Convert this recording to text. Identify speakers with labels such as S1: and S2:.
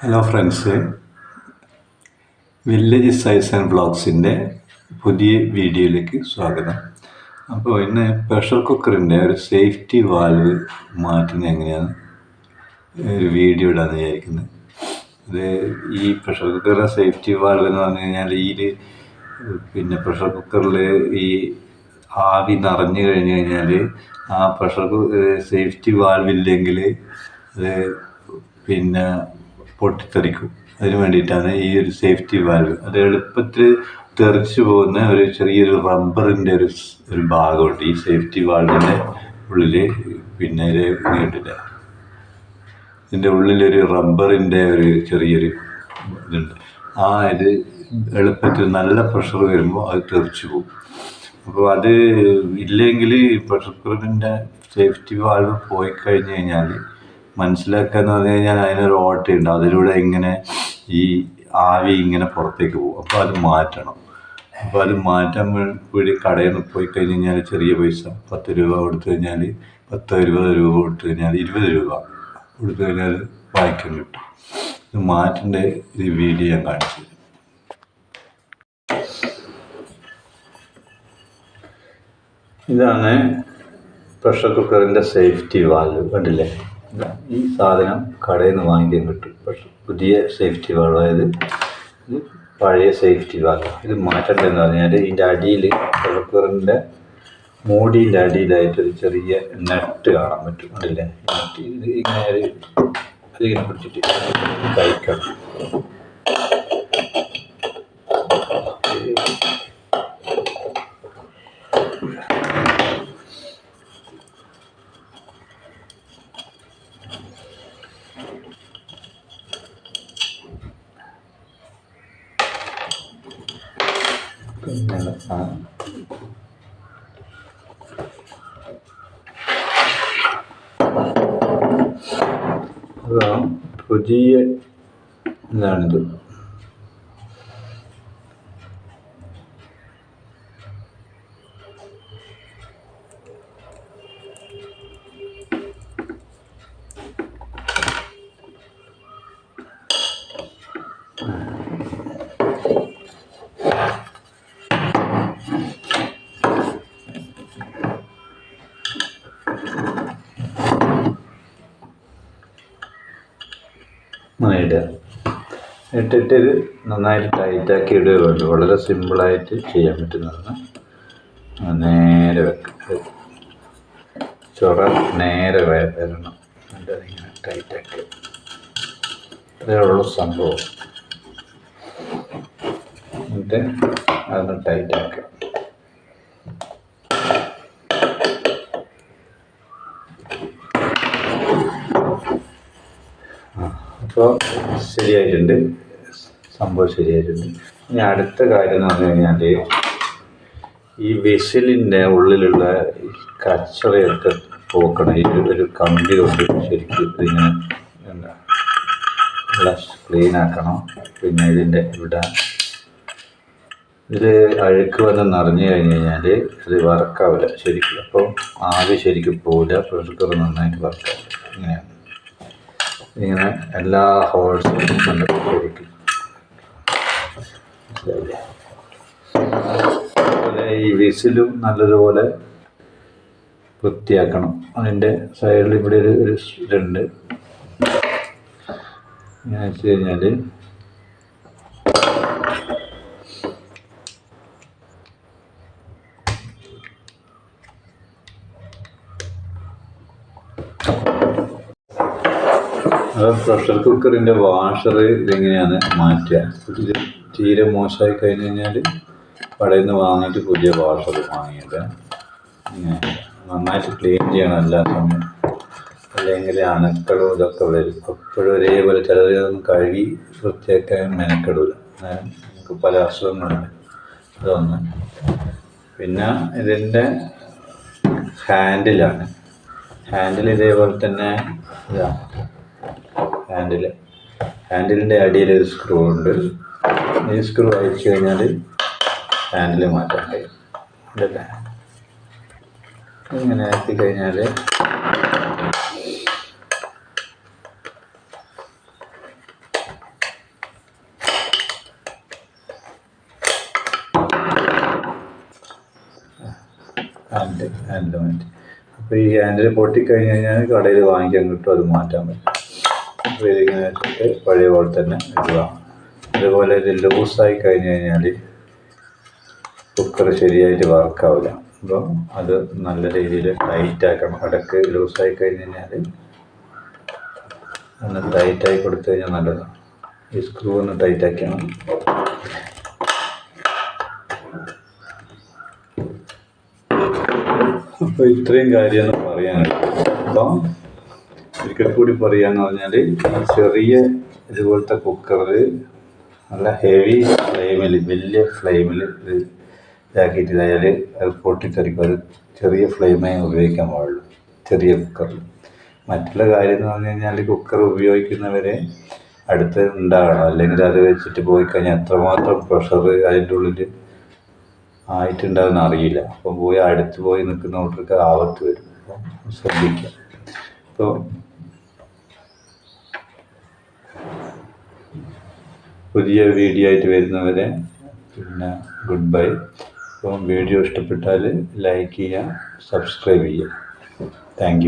S1: Hello friends village size and ബ്ലോഗ്സിന്റെ പുതിയ വീഡിയോയിലേക്ക് സ്വാഗതം. അപ്പോൾ ഇന്ന് പ്രഷർ കുക്കറിന്റെ ഒരു സേഫ്റ്റി വാൽവ് മാറ്റുന്നത് എങ്ങനെയാണ്? ഒരു വീഡിയോ ഇടാന്ന് വിചാരിക്കുന്നത് ഇത് ഈ പ്രഷർ കുക്കറിന്റെ സേഫ്റ്റി വാൽവ് എന്ന് പറഞ്ഞു കഴിഞ്ഞാൽ ഈ പിന്നെ പ്രഷർ കുക്കറിൽ ഈ ആവി നിറഞ്ഞു കഴിഞ്ഞു കഴിഞ്ഞാൽ ആ പ്രഷർ സേഫ്റ്റി വാൽവ് ഇല്ലെങ്കിൽ അത് പിന്നെ പൊട്ടിത്തെറിക്കും. അതിന് വേണ്ടിയിട്ടാണ് ഈ ഒരു സേഫ്റ്റി വാൽവ് അത് എളുപ്പത്തിൽ തെറിച്ചു പോകുന്ന ഒരു ചെറിയൊരു റബ്ബറിന്റെ ഒരു ഒരു ഭാഗമുണ്ട്. ഈ സേഫ്റ്റി വാൽവിന്റെ ഉള്ളിൽ പിന്നെ കേട്ടില്ല ഇതിന്റെ ഉള്ളിലൊരു റബ്ബറിന്റെ ഒരു ചെറിയൊരു ഇതുണ്ട്. ആ ഇത് എളുപ്പത്തിൽ നല്ല പ്രഷർ വരുമ്പോൾ അത് തെറിച്ചു പോകും. അപ്പോൾ അത് ഇല്ലെങ്കിൽ പ്രഷർ കുക്കറിന്റെ സേഫ്റ്റി വാൾവ് പോയി കഴിഞ്ഞ് കഴിഞ്ഞാൽ മനസ്സിലാക്കുക എന്ന് പറഞ്ഞു കഴിഞ്ഞാൽ അതിനൊരു ഓട്ടയുണ്ട് അതിലൂടെ ഇങ്ങനെ ഈ ആവി ഇങ്ങനെ പുറത്തേക്ക് പോകും. അപ്പോൾ അത് മാറ്റണം. അപ്പോൾ അത് മാറ്റാൻ വേണ്ടി കടയിൽ നിന്ന് പോയി കഴിഞ്ഞ് കഴിഞ്ഞാൽ ചെറിയ പൈസ പത്ത് രൂപ കൊടുത്തു കഴിഞ്ഞാൽ പത്തോ ഇരുപത് രൂപ കൊടുത്തു കഴിഞ്ഞാൽ ഇരുപത് രൂപ കൊടുത്തു കഴിഞ്ഞാൽ വായിക്കാൻ കിട്ടും. ഇത് മാറ്റേണ്ട ഒരു വീഡിയോ ഞാൻ കാണിച്ചു. ഇതാണ് പ്രഷർ കുക്കറിന്റെ സേഫ്റ്റി വാൽവ്. കണ്ടില്ലേ? ഈ സാധനം കടയിൽ നിന്ന് വാങ്ങിക്കാൻ കിട്ടും. പക്ഷെ പുതിയ സേഫ്റ്റി വാൾ അതായത് ഇത് പഴയ സേഫ്റ്റി വാൾ ഇത് മാറ്റേണ്ടതെന്ന് പറഞ്ഞാൽ ഇതിന്റെ അടിയിൽ കുക്കറിന്റെ മൂടിന്റെ അടിയിലായിട്ട് ഒരു ചെറിയ നെട്ട് കാണാൻ പറ്റും. കണ്ടില്ലേ? നെറ്റ് ഇത് ഇങ്ങനെ ഒരു അതിങ്ങനെ പിടിച്ചിട്ട് കഴിക്കണം പിന്നെ ആ അതാണ് പുതിയ ഇതാണിത്. അങ്ങനെ ഇടുക ഇട്ടിട്ട് ഇത് നന്നായിട്ട് ടൈറ്റാക്കി ഇടുക വേണ്ടു വളരെ സിമ്പിളായിട്ട് ചെയ്യാൻ പറ്റുന്നതാണ്. നേരെ വെക്കുക ചൊറ നേരെ വരണം. എന്നിട്ട് അതിങ്ങനെ ടൈറ്റാക്കി ഇത്രയേ ഉള്ളൂ സംഭവം. എന്നിട്ട് അതൊന്ന് ടൈറ്റാക്കുക അപ്പോൾ ശരിയായിട്ടുണ്ട്. സംഭവം ശരിയായിട്ടുണ്ട്. ഇനി അടുത്ത കാര്യം എന്ന് പറഞ്ഞു കഴിഞ്ഞാൽ ഈ വെസലിന്റെ ഉള്ളിലുള്ള കച്ചറയൊക്കെ പോക്കണം ഈ ഒരു കമ്പി കൊണ്ട് ശരിക്കും ഇതിങ്ങനെ എന്താ ക്ലീൻ ആക്കണം. പിന്നെ ഇതിന്റെ ഇവിടെ ഇത് അഴുക്ക് വന്ന് നിറഞ്ഞു കഴിഞ്ഞ് കഴിഞ്ഞാൽ ഇത് വർക്കാവില്ല ശരിക്കും. അപ്പോൾ ആവി ശരിക്കും പോവില്ല. പ്രഷർ നന്നായിട്ട് വർക്കാവില്ല ഇങ്ങനെയാണ്. ഇങ്ങനെ എല്ലാ ഹോൾസും കണ്ടെത്തിയിരിക്കും ഈ വിസിലും നല്ലതുപോലെ വൃത്തിയാക്കണം. അതിന്റെ സൈഡിൽ ഇവിടെ ഒരു ഇതുണ്ട്. ഇങ്ങനെ വെച്ച് കഴിഞ്ഞാൽ അത് പ്രഷർ കുക്കറിന്റെ വാഷർ ഇതെങ്ങനെയാണ് മാറ്റുക? തീരെ മോശമായി കഴിഞ്ഞ് കഴിഞ്ഞാൽ കടയിൽ നിന്ന് വാങ്ങിയിട്ട് പുതിയ വാഷർ വാങ്ങിയിട്ട് നന്നായിട്ട് ക്ലീൻ ചെയ്യണം എല്ലാ സമയം. അല്ലെങ്കിൽ അണക്കളും ഇതൊക്കെ വരും. എപ്പോഴും ഒരേപോലെ ചിലതൊന്നും കഴുകി വൃത്തിയാക്കാൻ മെനക്കെടില്ല അങ്ങനെ നമുക്ക് പല അസുഖങ്ങളുണ്ട്. അതൊന്ന്. പിന്നെ ഇതിന്റെ ഹാൻഡിലാണ് ഹാൻഡിൽ ഇതേപോലെ തന്നെ ഇതാ. ഹാൻഡിൽ ഹാൻഡിലിന്റെ അടിയിൽ ഒരു സ്ക്രൂ ഉണ്ട്. ഈ സ്ക്രൂ അയച്ചു കഴിഞ്ഞാൽ ഹാൻഡിൽ മാറ്റാൻ കഴിയും ഇതല്ലേ? ഇങ്ങനെ ആക്കി കഴിഞ്ഞാൽ ഹാൻഡിൽ ഹാൻഡിൽ മാറ്റി. അപ്പോൾ ഈ ഹാൻഡിൽ പൊട്ടിക്കഴിഞ്ഞ് കഴിഞ്ഞാൽ കടയിൽ വാങ്ങിക്കാൻ കിട്ടും അത് മാറ്റാൻ പറ്റും. ഇതിങ്ങനെ വെച്ചിട്ട് പഴയ പോലെ തന്നെ ഇടുക അതുപോലെ ഇത് ലൂസായി കഴിഞ്ഞ് കഴിഞ്ഞാൽ കുക്കർ ശരിയായിട്ട് വർക്കാവില്ല അപ്പം അത് നല്ല രീതിയിൽ ടൈറ്റാക്കണം. ഇടയ്ക്ക് ലൂസായി കഴിഞ്ഞ് കഴിഞ്ഞാൽ ഒന്ന് ടൈറ്റായി കൊടുത്തു കഴിഞ്ഞാൽ നല്ലതാണ് ഈ സ്ക്രൂ ഒന്ന് ടൈറ്റ് ആക്കിയാണ് അപ്പോൾ ഇത്രയും കാര്യമാണ് പറയാനുള്ളത്. അപ്പം ഒരിക്കൽ കൂടി പറയാന്ന് പറഞ്ഞാൽ ചെറിയ ഇതുപോലത്തെ കുക്കറിൽ നല്ല ഹെവി ഫ്ലെയിമിൽ വലിയ ഫ്ലെയിമിൽ ഇത് ഇതാക്കിയിട്ട് ഇതായാൽ അത് പൊട്ടിത്തെറിക്കും. അത് ചെറിയ ഫ്ലെയിമേ ഉപയോഗിക്കാൻ പാടുള്ളൂ ചെറിയ കുക്കറിൽ മറ്റുള്ള കാര്യം എന്ന് പറഞ്ഞു കഴിഞ്ഞാൽ കുക്കർ ഉപയോഗിക്കുന്നവരെ അടുത്ത് ഉണ്ടാകണം. അല്ലെങ്കിൽ അത് വെച്ചിട്ട് പോയി കഴിഞ്ഞാൽ എത്രമാത്രം പ്രഷർ അതിന്റെ ഉള്ളിൽ ആയിട്ടുണ്ടാകുന്ന അറിയില്ല. അപ്പം പോയി അടുത്ത് പോയി നിൽക്കുന്നവർക്ക് ആപത്ത് വരും. അപ്പം ശ്രദ്ധിക്കുക. അപ്പോൾ പുതിയ വീഡിയോ ആയിട്ട് വരുന്നവരെ പിന്നെ ഗുഡ് ബൈ അപ്പം വീഡിയോ ഇഷ്ടപ്പെട്ടാൽ ലൈക്ക് ചെയ്യുക സബ്സ്ക്രൈബ് ചെയ്യുക. താങ്ക്